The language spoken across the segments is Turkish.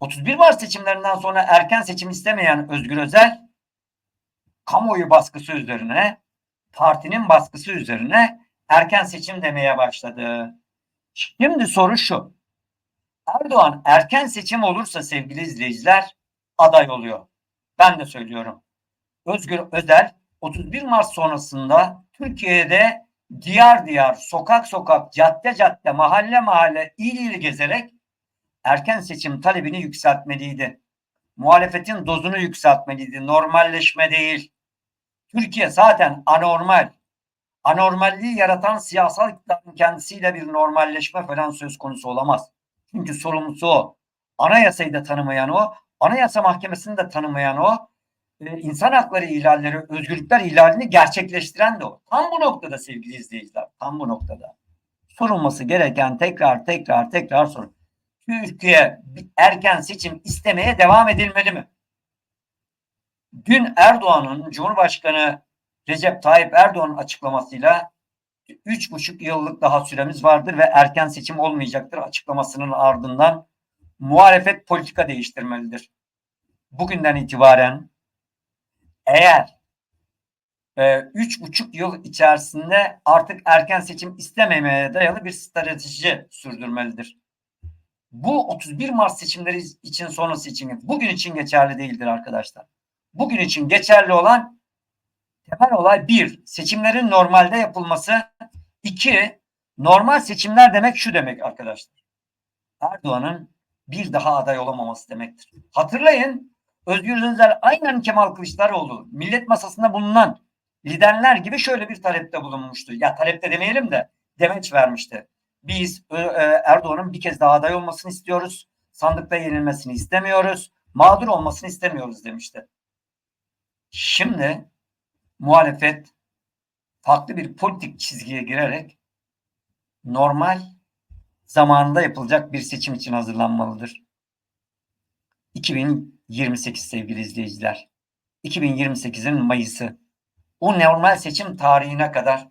31 Mart seçimlerinden sonra erken seçim istemeyen Özgür Özel kamuoyu baskısı üzerine partinin baskısı üzerine erken seçim demeye başladı. Şimdi soru şu. Erdoğan erken seçim olursa sevgili izleyiciler aday oluyor. Ben de söylüyorum. Özgür Özel 31 Mart sonrasında Türkiye'de diyar diyar, sokak sokak, cadde cadde, mahalle mahalle, il il gezerek erken seçim talebini yükseltmeliydi. Muhalefetin dozunu yükseltmeliydi. Normalleşme değil. Türkiye zaten anormal. Anormalliği yaratan siyasal iktidarın kendisiyle bir normalleşme falan söz konusu olamaz. Çünkü sorumlusu o. Anayasayı da tanımayan o, anayasa mahkemesini de tanımayan o, e, insan hakları ihlalleri, özgürlükler ihlalini gerçekleştiren de o. Tam bu noktada sevgili izleyiciler, tam bu noktada. Sorulması gereken tekrar tekrar tekrar sorun. Bir erken seçim istemeye devam edilmeli mi? Dün Erdoğan'ın Cumhurbaşkanı Recep Tayyip Erdoğan'ın açıklamasıyla üç buçuk yıllık daha süremiz vardır ve erken seçim olmayacaktır açıklamasının ardından muhalefet politika değiştirmelidir. Bugünden itibaren eğer e, üç buçuk yıl içerisinde artık erken seçim istememeye dayalı bir strateji sürdürmelidir. Bu 31 Mart seçimleri için sonrası için bugün için geçerli değildir arkadaşlar. Bugün için geçerli olan temel olay bir, seçimlerin normalde yapılması. iki normal seçimler demek şu demek arkadaşlar. Erdoğan'ın bir daha aday olamaması demektir. Hatırlayın Özgür Özel aynen Kemal Kılıçdaroğlu millet masasında bulunan liderler gibi şöyle bir talepte bulunmuştu. Ya talepte demeyelim de demeç vermişti. Biz Erdoğan'ın bir kez daha aday olmasını istiyoruz. Sandıkta yenilmesini istemiyoruz. Mağdur olmasını istemiyoruz demişti. Şimdi muhalefet farklı bir politik çizgiye girerek normal zamanında yapılacak bir seçim için hazırlanmalıdır. 2028 sevgili izleyiciler. 2028'in Mayıs'ı. O normal seçim tarihine kadar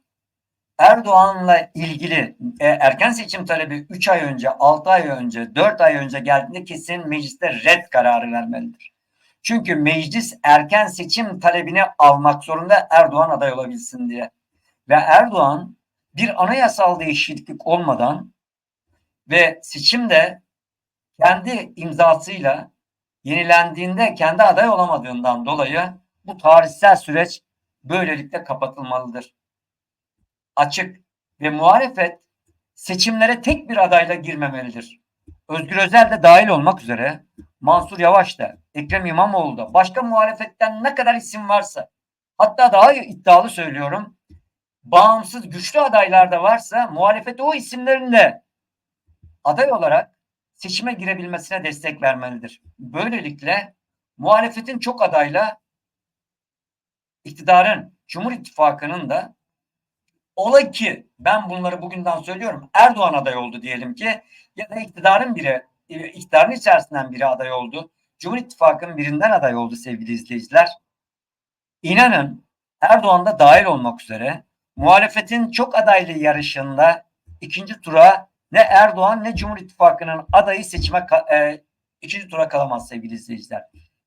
Erdoğan'la ilgili e, erken seçim talebi 3 ay önce, 6 ay önce, 4 ay önce geldiğinde kesin mecliste red kararı vermelidir. Çünkü meclis erken seçim talebini almak zorunda Erdoğan aday olabilsin diye. Ve Erdoğan bir anayasal değişiklik olmadan ve seçimde kendi imzasıyla yenilendiğinde kendi aday olamadığından dolayı bu tarihsel süreç böylelikle kapatılmalıdır. Açık ve muhalefet seçimlere tek bir adayla girmemelidir. Özgür Özel de dahil olmak üzere Mansur Yavaş da, Ekrem İmamoğlu da, başka muhalefetten ne kadar isim varsa, hatta daha iddialı söylüyorum, bağımsız güçlü adaylar da varsa muhalefet o isimlerin de aday olarak seçime girebilmesine destek vermelidir. Böylelikle muhalefetin çok adayla iktidarın, Cumhur İttifakı'nın da ola ki ben bunları bugünden söylüyorum Erdoğan aday oldu diyelim ki ya da iktidarın biri iktidarın içerisinden biri aday oldu. Cumhur İttifakı'nın birinden aday oldu sevgili izleyiciler. İnanın Erdoğan da dahil olmak üzere muhalefetin çok adaylı yarışında ikinci tura ne Erdoğan ne Cumhur İttifakı'nın adayı seçime e, ikinci tura kalamaz sevgili izleyiciler.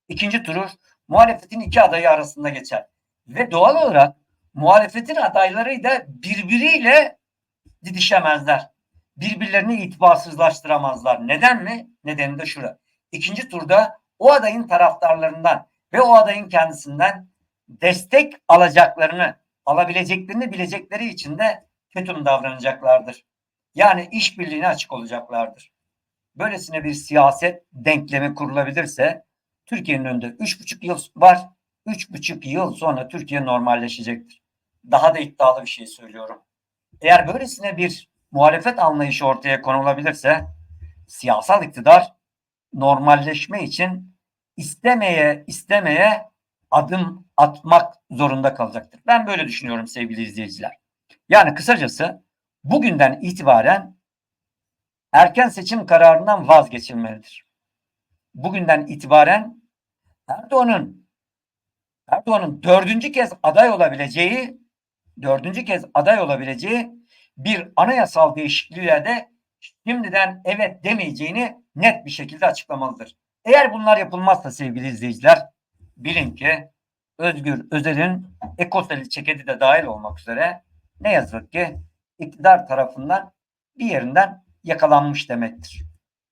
İkinci turu muhalefetin iki adayı arasında geçer. Ve doğal olarak muhalefetin adayları da birbiriyle didişemezler. Birbirlerini itibarsızlaştıramazlar. Neden mi? Nedeni de şura. İkinci turda o adayın taraftarlarından ve o adayın kendisinden destek alacaklarını, alabileceklerini bilecekleri için de kötü davranacaklardır. Yani işbirliğine açık olacaklardır. Böylesine bir siyaset denklemi kurulabilirse Türkiye'nin önünde üç buçuk yıl var. Üç buçuk yıl sonra Türkiye normalleşecektir. Daha da iddialı bir şey söylüyorum. Eğer böylesine bir muhalefet anlayışı ortaya konulabilirse siyasal iktidar normalleşme için istemeye istemeye adım atmak zorunda kalacaktır. Ben böyle düşünüyorum sevgili izleyiciler. Yani kısacası bugünden itibaren erken seçim kararından vazgeçilmelidir. Bugünden itibaren Erdoğan'ın Erdoğan'ın dördüncü kez aday olabileceği dördüncü kez aday olabileceği bir anayasal değişikliğe de şimdiden evet demeyeceğini net bir şekilde açıklamalıdır. Eğer bunlar yapılmazsa sevgili izleyiciler bilin ki Özgür Özel'in ekoseli çeketi de dahil olmak üzere ne yazık ki iktidar tarafından bir yerinden yakalanmış demektir.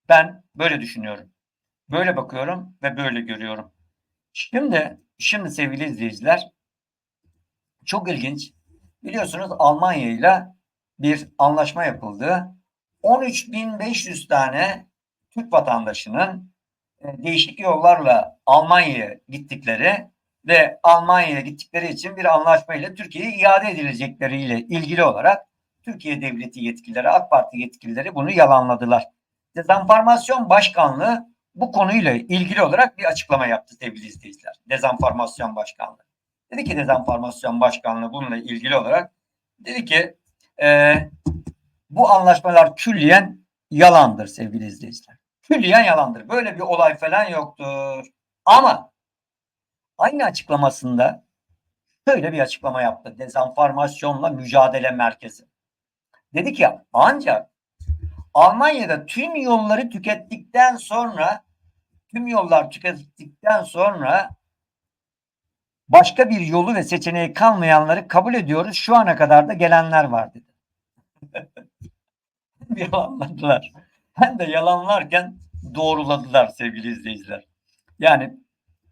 Ben böyle düşünüyorum. Böyle bakıyorum ve böyle görüyorum. Şimdi, şimdi sevgili izleyiciler çok ilginç. Biliyorsunuz Almanya ile bir anlaşma yapıldı. 13.500 tane Türk vatandaşının e, değişik yollarla Almanya'ya gittikleri ve Almanya'ya gittikleri için bir anlaşma ile Türkiye'ye iade edilecekleriyle ilgili olarak Türkiye Devleti yetkilileri, AK Parti yetkilileri bunu yalanladılar. Dezenformasyon Başkanlığı bu konuyla ilgili olarak bir açıklama yaptı sevgili izleyiciler. Dezenformasyon Başkanlığı. Dedi ki Dezenformasyon Başkanlığı bununla ilgili olarak dedi ki e, bu anlaşmalar külliyen yalandır sevgili izleyiciler. Külliyen yalandır. Böyle bir olay falan yoktur. Ama aynı açıklamasında şöyle bir açıklama yaptı. Dezenformasyonla Mücadele Merkezi. Dedi ki ancak Almanya'da tüm yolları tükettikten sonra tüm yollar tükettikten sonra başka bir yolu ve seçeneği kalmayanları kabul ediyoruz. Şu ana kadar da gelenler var dedi. yalanladılar. Hem de yalanlarken doğruladılar sevgili izleyiciler. Yani